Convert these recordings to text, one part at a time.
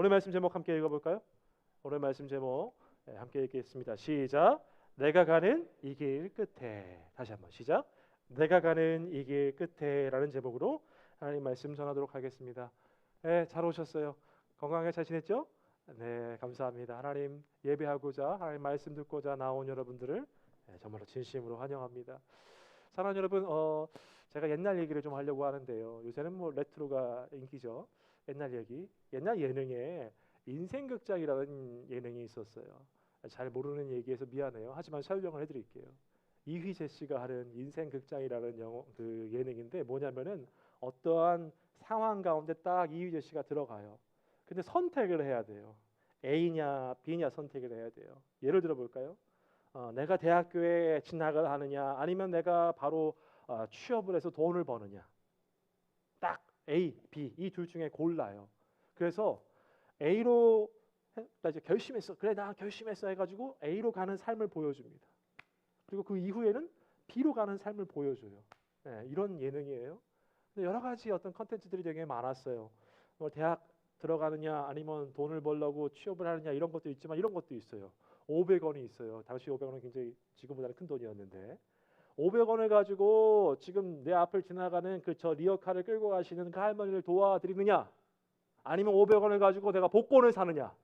오늘 말씀 제목 함께 읽어볼까요? 오늘 말씀 제목 네, 함께 읽겠습니다. 시작. 내가 가는 이 길 끝에 다시 한번 시작. 내가 가는 이 길 끝에라는 제목으로 하나님 말씀 전하도록 하겠습니다. 네, 잘 오셨어요. 건강하게 잘 지냈죠? 네, 감사합니다. 하나님 예배하고자 하나님 말씀 듣고자 나온 여러분들을 네, 정말로 진심으로 환영합니다. 사랑하는 여러분, 어, 제가 옛날 얘기를 좀 하려고 하는데요. 요새는 뭐 레트로가 인기죠. 옛날 얘기, 옛날 예능에 인생극장이라는 예능이 있었어요. 잘 모르는 얘기해서 미안해요. 하지만 설명을 해드릴게요. 이휘재 씨가 하는 인생극장이라는 영어 그 예능인데 뭐냐면은 어떠한 상황 가운데 딱 이휘재 씨가 들어가요. 근데 선택을 해야 돼요. A냐 B냐 선택을 해야 돼요. 예를 들어 볼까요? 어, 내가 대학교에 진학을 하느냐 아니면 내가 바로 어, 취업을 해서 돈을 버느냐 딱 A, B 이 둘 중에 골라요. 그래서 A로 나 이제 결심했어. 그래 나 결심했어 해가지고 A로 가는 삶을 보여줍니다. 그리고 그 이후에는 B로 가는 삶을 보여줘요. 네, 이런 예능이에요. 근데 여러 가지 어떤 컨텐츠들이 되게 많았어요. 뭐 대학 들어가느냐 아니면 돈을 벌려고 취업을 하느냐 이런 것도 있지만 이런 것도 있어요. 500원이 있어요. 당시 500원은 굉장히 지금보다는 큰 돈이었는데 500원을 가지고 지금 내 앞을 지나가는 그 저 리어카를 끌고 가시는 그 할머니를 도와드리느냐 아니면 500원을 가지고 내가 복권을 사느냐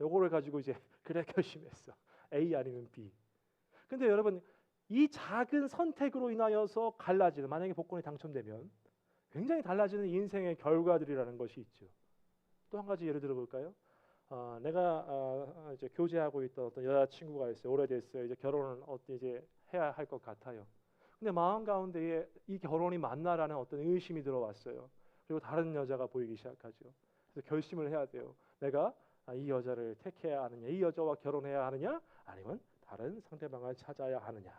요거를 가지고 이제 그래 결심했어. A 아니면 B. 근데 여러분 이 작은 선택으로 인하여서 갈라지는 만약에 복권이 당첨되면 굉장히 달라지는 인생의 결과들이라는 것이 있죠. 또 한 가지 예를 들어 볼까요? 어, 내가 어, 이제 교제하고 있던 어떤 여자친구가 있어요. 오래됐어요. 이제 결혼을 어떤 이제 해야 할 것 같아요. 근데 마음 가운데에 이 결혼이 맞나라는 어떤 의심이 들어왔어요. 그리고 다른 여자가 보이기 시작하죠. 그래서 결심을 해야 돼요. 내가 이 여자를 택해야 하느냐, 이 여자와 결혼해야 하느냐, 아니면 다른 상대방을 찾아야 하느냐.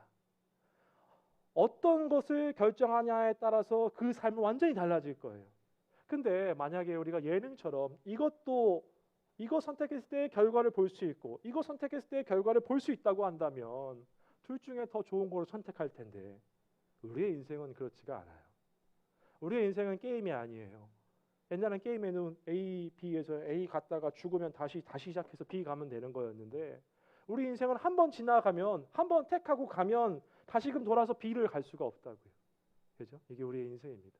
어떤 것을 결정하냐에 따라서 그 삶은 완전히 달라질 거예요. 근데 만약에 우리가 예능처럼 이것도 이거 선택했을 때 결과를 볼 수 있고 이거 선택했을 때 결과를 볼 수 있다고 한다면 둘 중에 더 좋은 걸 선택할 텐데 우리의 인생은 그렇지가 않아요. 우리의 인생은 게임이 아니에요. 옛날엔 게임에는 A, B에서 A 갔다가 죽으면 다시 다시 시작해서 B 가면 되는 거였는데 우리 인생은 한 번 지나가면 한 번 택하고 가면 다시금 돌아서 B를 갈 수가 없다고요. 그죠? 이게 우리의 인생입니다.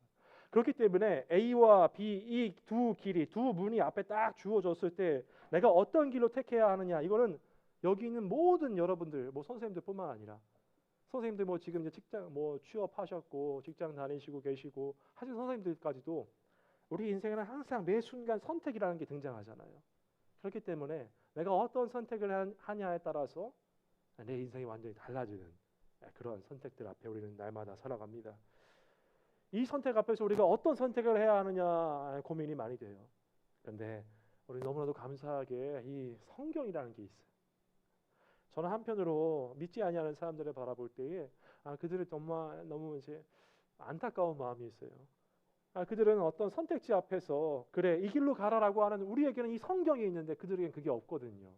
그렇기 때문에 A와 B 이 두 길이 두 문이 앞에 딱 주어졌을 때 내가 어떤 길로 택해야 하느냐 이거는 여기 있는 모든 여러분들 뭐 선생님들뿐만 아니라 선생님들 뭐 지금 이제 직장 뭐 취업하셨고 직장 다니시고 계시고 하신 선생님들까지도 우리 인생에는 항상 매 순간 선택이라는 게 등장하잖아요. 그렇기 때문에 내가 어떤 선택을 하냐에 따라서 내 인생이 완전히 달라지는 그런 선택들 앞에 우리는 날마다 살아갑니다. 이 선택 앞에서 우리가 어떤 선택을 해야 하느냐 고민이 많이 돼요. 그런데 우리 너무나도 감사하게 이 성경이라는 게 있어요. 저는 한편으로 믿지 아니하는 사람들을 바라볼 때에 아 그들을 정말 너무 이제 안타까운 마음이 있어요. 아 그들은 어떤 선택지 앞에서 그래 이 길로 가라라고 하는 우리에게는 이 성경이 있는데 그들에게는 그게 없거든요.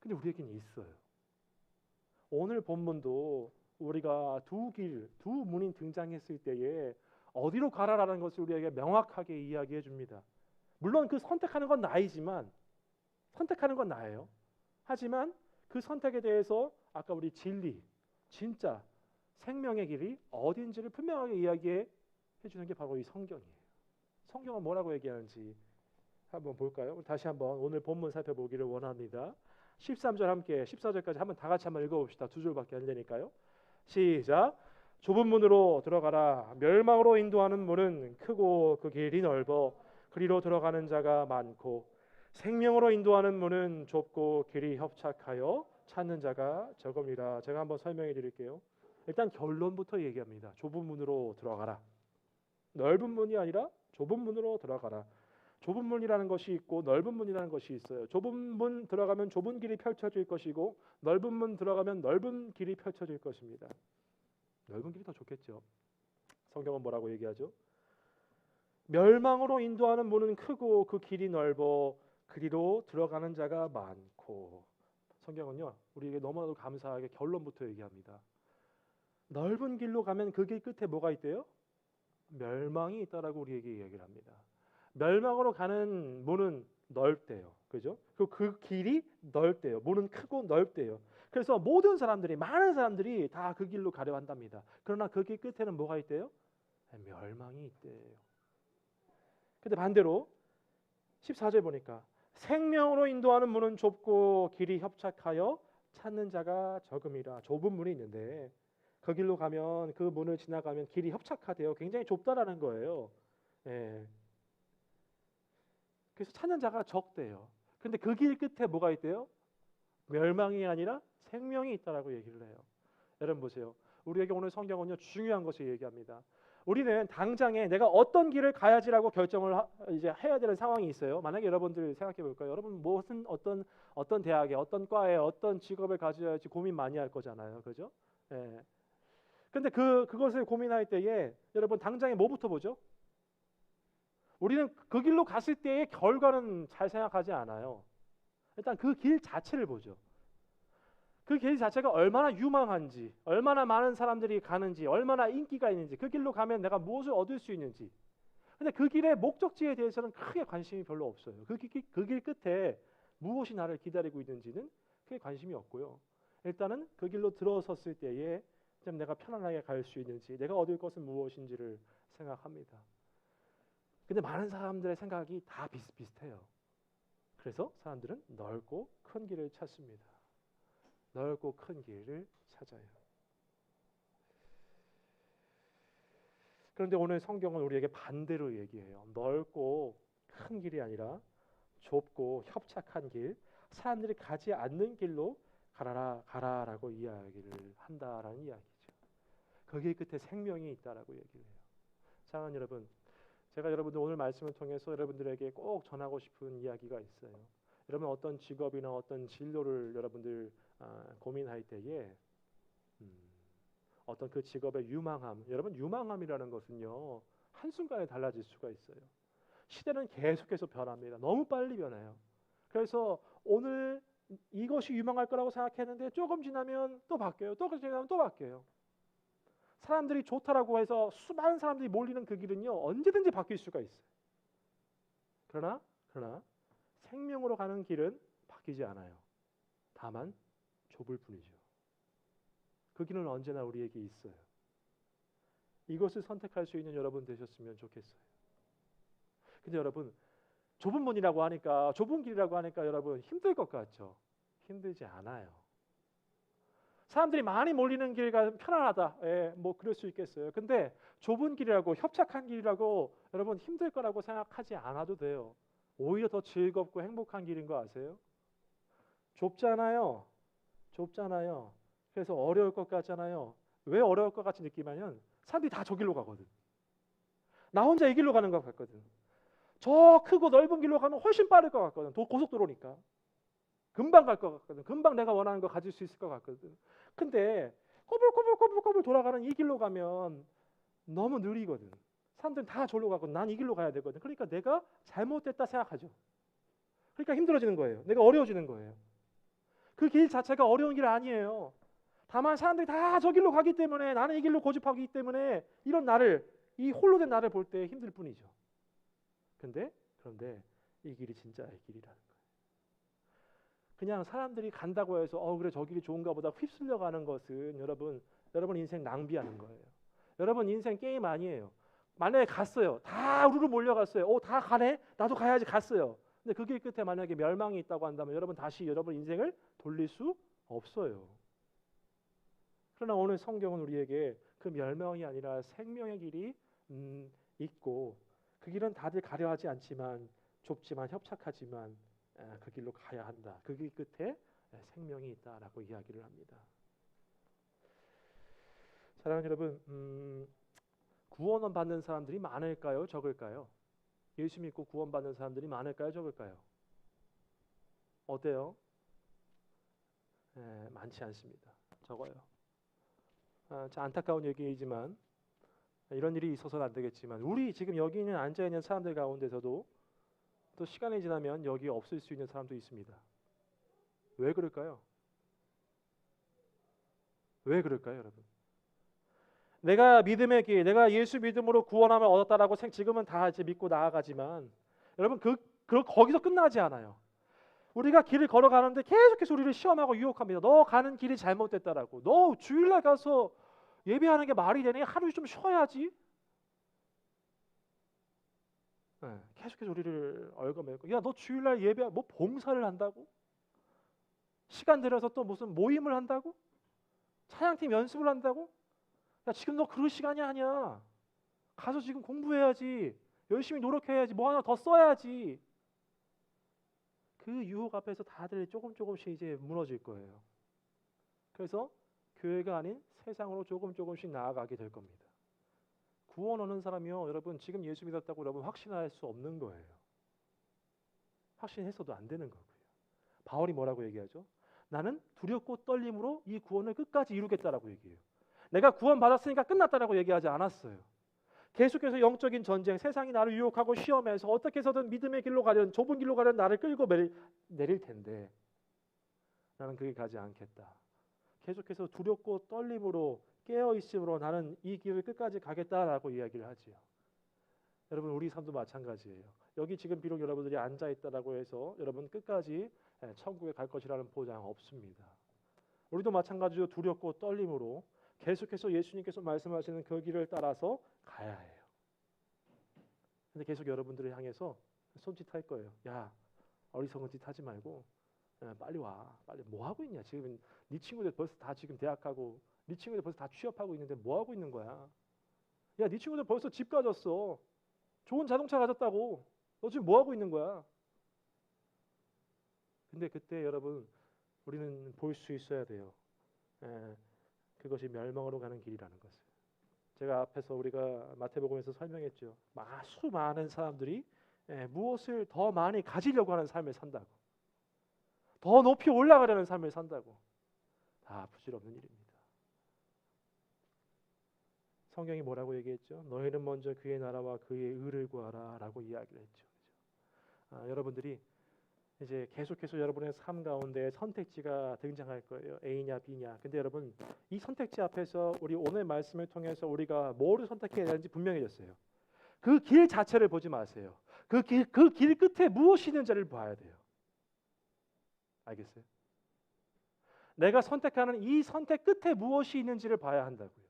근데 우리에게는 있어요. 오늘 본문도 우리가 두 길, 두 문이 등장했을 때에 어디로 가라라는 것을 우리에게 명확하게 이야기해 줍니다. 물론 그 선택하는 건 나이지만 선택하는 건 나예요. 하지만 그 선택에 대해서 아까 우리 진리, 진짜 생명의 길이 어딘지를 분명하게 이야기해 주는 게 바로 이 성경이에요. 성경은 뭐라고 얘기하는지 한번 볼까요? 다시 한번 오늘 본문 살펴보기를 원합니다. 13절 함께 14절까지 한번 다 같이 한번 읽어봅시다. 두 줄밖에 안 되니까요. 시작. 좁은 문으로 들어가라. 멸망으로 인도하는 문은 크고 그 길이 넓어 그리로 들어가는 자가 많고 생명으로 인도하는 문은 좁고 길이 협착하여 찾는 자가 적음이라. 제가 한번 설명해 드릴게요. 일단 결론부터 얘기합니다. 좁은 문으로 들어가라. 넓은 문이 아니라 좁은 문으로 들어가라. 좁은 문이라는 것이 있고 넓은 문이라는 것이 있어요. 좁은 문 들어가면 좁은 길이 펼쳐질 것이고 넓은 문 들어가면 넓은 길이 펼쳐질 것입니다. 넓은 길이 더 좋겠죠. 성경은 뭐라고 얘기하죠? 멸망으로 인도하는 문은 크고 그 길이 넓어 그리로 들어가는 자가 많고 성경은요 우리에게 너무나도 감사하게 결론부터 얘기합니다. 넓은 길로 가면 그 길 끝에 뭐가 있대요? 멸망이 있다라고 우리에게 이야기를 합니다. 멸망으로 가는 문은 넓대요. 그죠? 그리고 그 길이 넓대요. 문은 크고 넓대요. 그래서 모든 사람들이 많은 사람들이 다 그 길로 가려 한답니다. 그러나 그 길 끝에는 뭐가 있대요? 멸망이 있대요. 근데 반대로 14절 보니까 생명으로 인도하는 문은 좁고 길이 협착하여 찾는 자가 적음이라 좁은 문이 있는데 그 길로 가면 그 문을 지나가면 길이 협착하대요. 굉장히 좁다라는 거예요. 예. 그래서 찾는 자가 적대요. 근데 그 길 끝에 뭐가 있대요? 멸망이 아니라 생명이 있다라고 얘기를 해요. 여러분 보세요. 우리에게 오늘 성경은요 중요한 것을 얘기합니다. 우리는 당장에 내가 어떤 길을 가야지라고 결정을 하, 이제 해야 되는 상황이 있어요. 만약에 여러분들 생각해 볼까요? 여러분 무슨 어떤 어떤 대학에 어떤 과에 어떤 직업을 가져야 할지 고민 많이 할 거잖아요. 그죠? 예. 근데 그 그것을 고민할 때에 여러분 당장에 뭐부터 보죠? 우리는 그 길로 갔을 때의 결과는 잘 생각하지 않아요. 일단 그 길 자체를 보죠. 그 길 자체가 얼마나 유망한지, 얼마나 많은 사람들이 가는지, 얼마나 인기가 있는지, 그 길로 가면 내가 무엇을 얻을 수 있는지. 근데 그 길의 목적지에 대해서는 크게 관심이 별로 없어요. 그길 그 길 끝에 무엇이 나를 기다리고 있는지는 크게 관심이 없고요. 일단은 그 길로 들어섰을 때에 좀 내가 편안하게 갈 수 있는지, 내가 얻을 것은 무엇인지를 생각합니다. 근데 많은 사람들의 생각이 다 비슷비슷해요. 그래서 사람들은 넓고 큰 길을 찾습니다. 넓고 큰 길을 찾아요. 그런데 오늘 성경은 우리에게 반대로 얘기해요. 넓고 큰 길이 아니라 좁고 협착한 길, 사람들이 가지 않는 길로 가라라 가라라고 이야기를 한다라는 이야기죠. 거기 끝에 생명이 있다라고 얘기를 해요. 사랑하는 여러분, 제가 여러분들 오늘 말씀을 통해서 여러분들에게 꼭 전하고 싶은 이야기가 있어요. 여러분 어떤 직업이나 어떤 진로를 여러분들 아, 고민할 때에 음, 어떤 그 직업의 유망함, 여러분 유망함이라는 것은요 한 순간에 달라질 수가 있어요. 시대는 계속해서 변합니다. 너무 빨리 변해요. 그래서 오늘 이것이 유망할 거라고 생각했는데 조금 지나면 또 바뀌어요. 또 지나면 또 바뀌어요. 사람들이 좋다라고 해서 수많은 사람들이 몰리는 그 길은요 언제든지 바뀔 수가 있어요. 그러나 그러나 생명으로 가는 길은 바뀌지 않아요. 다만 좁을 뿐이죠. 그 길은 언제나 우리에게 있어요. 이것을 선택할 수 있는 여러분 되셨으면 좋겠어요. 근데 여러분 좁은 문이라고 하니까 좁은 길이라고 하니까 여러분 힘들 것 같죠? 힘들지 않아요. 사람들이 많이 몰리는 길 가면 편안하다. 예, 뭐 그럴 수 있겠어요. 근데 좁은 길이라고 협착한 길이라고 여러분 힘들 거라고 생각하지 않아도 돼요. 오히려 더 즐겁고 행복한 길인 거 아세요? 좁잖아요. 좁잖아요. 그래서 어려울 것 같잖아요. 왜 어려울 것 같이 느끼면 사람들이 다 저 길로 가거든. 나 혼자 이 길로 가는 것 같거든. 저 크고 넓은 길로 가면 훨씬 빠를 것 같거든. 도 고속도로니까. 금방 갈 것 같거든. 금방 내가 원하는 거 가질 수 있을 것 같거든. 근데 꼬불꼬불꼬불꼬불 돌아가는 이 길로 가면 너무 느리거든. 사람들은 다 저로 가고 난 이 길로 가야 되거든. 그러니까 내가 잘못됐다 생각하죠. 그러니까 힘들어지는 거예요. 내가 어려워지는 거예요. 그 길 자체가 어려운 길 아니에요. 다만 사람들이 다 저 길로 가기 때문에 나는 이 길로 고집하기 때문에 이런 나를 이 홀로 된 나를 볼 때 힘들 뿐이죠. 근데 그런데 이 길이 진짜의 길이라는 거예요. 그냥 사람들이 간다고 해서 어 그래 저 길이 좋은가 보다 휩쓸려 가는 것은 여러분 여러분 인생 낭비하는 거예요. 여러분 인생 게임 아니에요. 만약에 갔어요. 다 우르르 몰려갔어요. 오, 다 가네? 나도 가야지 갔어요. 근데 그 길 끝에 만약에 멸망이 있다고 한다면 여러분 다시 여러분 인생을 돌릴 수 없어요. 그러나 오늘 성경은 우리에게 그 멸망이 아니라 생명의 길이 음, 있고 그 길은 다들 가려 하지 않지만 좁지만 협착하지만 그 길로 가야 한다. 그 길 끝에 생명이 있다라고 이야기를 합니다. 사랑하는 여러분, 음, 구원을 받는 사람들이 많을까요? 적을까요? 예수 믿고 구원받는 사람들이 많을까요? 적을까요? 어때요? 예, 많지 않습니다. 적어요. 아, 안타까운 얘기이지만 이런 일이 있어서는 안 되겠지만 우리 지금 여기 있는 앉아 있는 사람들 가운데서도 또 시간이 지나면 여기 없을 수 있는 사람도 있습니다. 왜 그럴까요? 왜 그럴까요, 여러분? 내가 믿음의 길, 내가 예수 믿음으로 구원함을 얻었다라고 생 지금은 다 이제 믿고 나아가지만 여러분 그 그 거기서 끝나지 않아요. 우리가 길을 걸어가는데 계속해서 우리를 시험하고 유혹합니다. 너 가는 길이 잘못됐다라고. 너 주일날 가서 예배하는 게 말이 되니 하루 좀 쉬어야지. 네, 계속해서 우리를 얽어매고 야 너 주일날 예배 뭐 봉사를 한다고? 시간 들여서 또 무슨 모임을 한다고? 찬양팀 연습을 한다고? 야 지금 너 그럴 시간이 아니야. 가서 지금 공부해야지. 열심히 노력해야지. 뭐 하나 더 써야지. 그 유혹 앞에서 다들 조금 조금씩 이제 무너질 거예요. 그래서 교회가 아닌 세상으로 조금 조금씩 나아가게 될 겁니다. 구원 얻는 사람이요, 여러분 지금 예수 믿었다고 여러분 확신할 수 없는 거예요. 확신했어도 안 되는 거고요. 바울이 뭐라고 얘기하죠? 나는 두렵고 떨림으로 이 구원을 끝까지 이루겠다라고 얘기해요. 내가 구원 받았으니까 끝났다라고 얘기하지 않았어요. 계속해서 영적인 전쟁, 세상이 나를 유혹하고 시험해서 어떻게 해서든 믿음의 길로 가려는 좁은 길로 가려는 나를 끌고 내릴, 내릴 텐데 나는 그게 가지 않겠다. 계속해서 두렵고 떨림으로 깨어 있음으로 나는 이 길을 끝까지 가겠다라고 이야기를 하지요. 여러분 우리 삶도 마찬가지예요. 여기 지금 비록 여러분들이 앉아 있다라고 해서 여러분 끝까지 예, 천국에 갈 것이라는 보장 없습니다. 우리도 마찬가지로 두렵고 떨림으로 계속해서 예수님께서 말씀하시는 그 길을 따라서 가야 해요. 근데 계속 여러분들을 향해서 손짓할 거예요. 야 어리석은 짓 하지 말고 야, 빨리 와. 빨리 뭐 하고 있냐? 지금 네 친구들 벌써 다 지금 대학 가고 네 친구들 벌써 다 취업하고 있는데 뭐 하고 있는 거야? 야, 네 친구들 벌써 집 가졌어. 좋은 자동차 가졌다고. 너 지금 뭐 하고 있는 거야? 근데 그때 여러분 우리는 볼 수 있어야 돼요. 예, 그것이 멸망으로 가는 길이라는 것을. 제가 앞에서 우리가 마태복음에서 설명했죠. 마, 수많은 사람들이 예, 무엇을 더 많이 가지려고 하는 삶을 산다고. 더 높이 올라가려는 삶을 산다고. 다 부질없는 일입니다. 성경이 뭐라고 얘기했죠? 너희는 먼저 그의 나라와 그의 의를 구하라라고 이야기를 했죠. 아, 여러분들이 이제 계속해서 여러분의 삶 가운데 선택지가 등장할 거예요. A냐 B냐. 근데 여러분 이 선택지 앞에서 우리 오늘 말씀을 통해서 우리가 뭐를 선택해야 되는지 분명해졌어요. 그 길 자체를 보지 마세요. 그 길 그 길 끝에 무엇이 있는지를 봐야 돼요. 알겠어요? 내가 선택하는 이 선택 끝에 무엇이 있는지를 봐야 한다고요.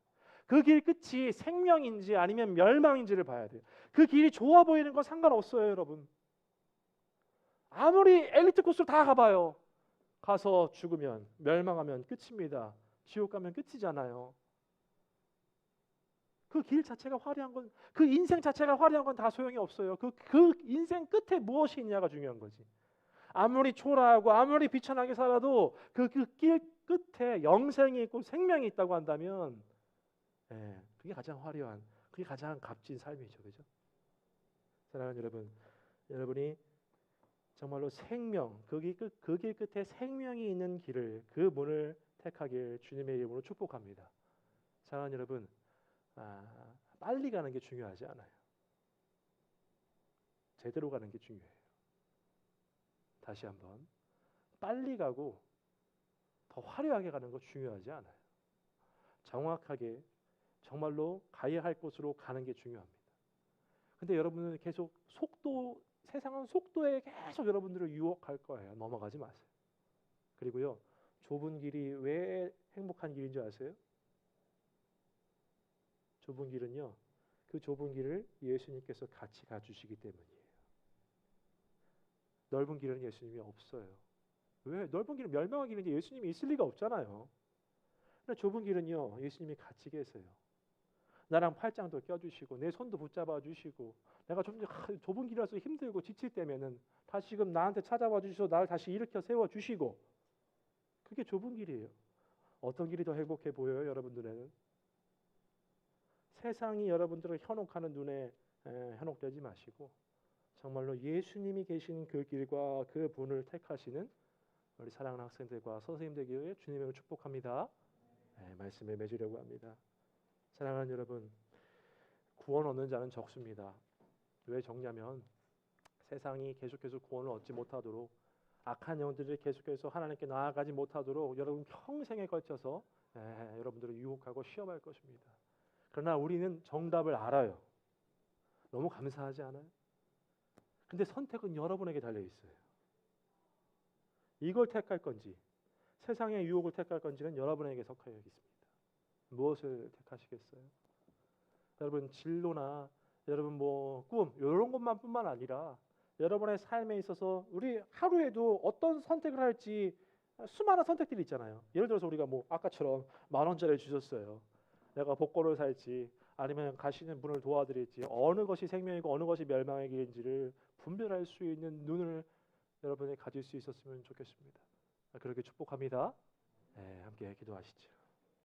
그 길 끝이 생명인지 아니면 멸망인지를 봐야 돼요. 그 길이 좋아 보이는 건 상관없어요, 여러분. 아무리 엘리트 코스를 다 가봐요. 가서 죽으면 멸망하면 끝입니다. 지옥 가면 끝이잖아요. 그 길 자체가 화려한 건, 그 인생 자체가 화려한 건 다 소용이 없어요. 그, 그 인생 끝에 무엇이 있냐가 중요한 거지. 아무리 초라하고 아무리 비천하게 살아도 그 길 끝에 영생이 있고 생명이 있다고 한다면, 예, 그게 가장 화려한, 그게 가장 값진 삶이죠, 그죠? 사랑하는 여러분, 여러분이 정말로 생명, 끝, 그길 끝에 생명이 있는 길을 그 문을 택하길 주님의 이름으로 축복합니다. 사랑하는 여러분, 아, 빨리 가는 게 중요하지 않아요. 제대로 가는 게 중요해요. 다시 한번 빨리 가고 더 화려하게 가는 거 중요하지 않아요. 정확하게 정말로 가야 할 곳으로 가는 게 중요합니다. 근데 여러분은 계속 속도 세상은 속도에 계속 여러분들을 유혹할 거예요. 넘어가지 마세요. 그리고요. 좁은 길이 왜 행복한 길인 줄 아세요? 좁은 길은요. 그 좁은 길을 예수님께서 같이 가주시기 때문이에요. 넓은 길은 예수님이 없어요. 왜? 넓은 길은 멸망한 길인데 예수님이 있을 리가 없잖아요. 근데 좁은 길은요. 예수님이 같이 계세요. 나랑 팔짱도 껴주시고 내 손도 붙잡아 주시고 내가 좀 좁은 길이라서 힘들고 지칠 때면은 다시금 나한테 찾아와 주셔서 나를 다시 일으켜 세워 주시고 그게 좁은 길이에요. 어떤 길이 더 행복해 보여요, 여러분들에는? 세상이 여러분들을 현혹하는 눈에 에, 현혹되지 마시고 정말로 예수님이 계신 그 길과 그 분을 택하시는 우리 사랑하는 학생들과 선생님들 기회에 주님을 축복합니다. 네, 말씀에 맺으려고 합니다. 사랑하는 여러분, 구원 얻는 자는 적습니다. 왜 적냐면 세상이 계속해서 구원을 얻지 못하도록 악한 영들이 계속해서 하나님께 나아가지 못하도록 여러분 평생에 걸쳐서 에, 여러분들을 유혹하고 시험할 것입니다. 그러나 우리는 정답을 알아요. 너무 감사하지 않아요? 근데 선택은 여러분에게 달려 있어요. 이걸 택할 건지 세상의 유혹을 택할 건지는 여러분에게 속하여 있습니다. 무엇을 택하시겠어요? 여러분 진로나 여러분 뭐 꿈 이런 것만뿐만 아니라 여러분의 삶에 있어서 우리 하루에도 어떤 선택을 할지 수많은 선택들이 있잖아요. 예를 들어서 우리가 뭐 아까처럼 만 원짜리 주셨어요. 내가 복권을 살지 아니면 가시는 분을 도와드릴지 어느 것이 생명이고 어느 것이 멸망의 길인지를 분별할 수 있는 눈을 여러분이 가질 수 있었으면 좋겠습니다. 그렇게 축복합니다. 네, 함께 기도하시죠.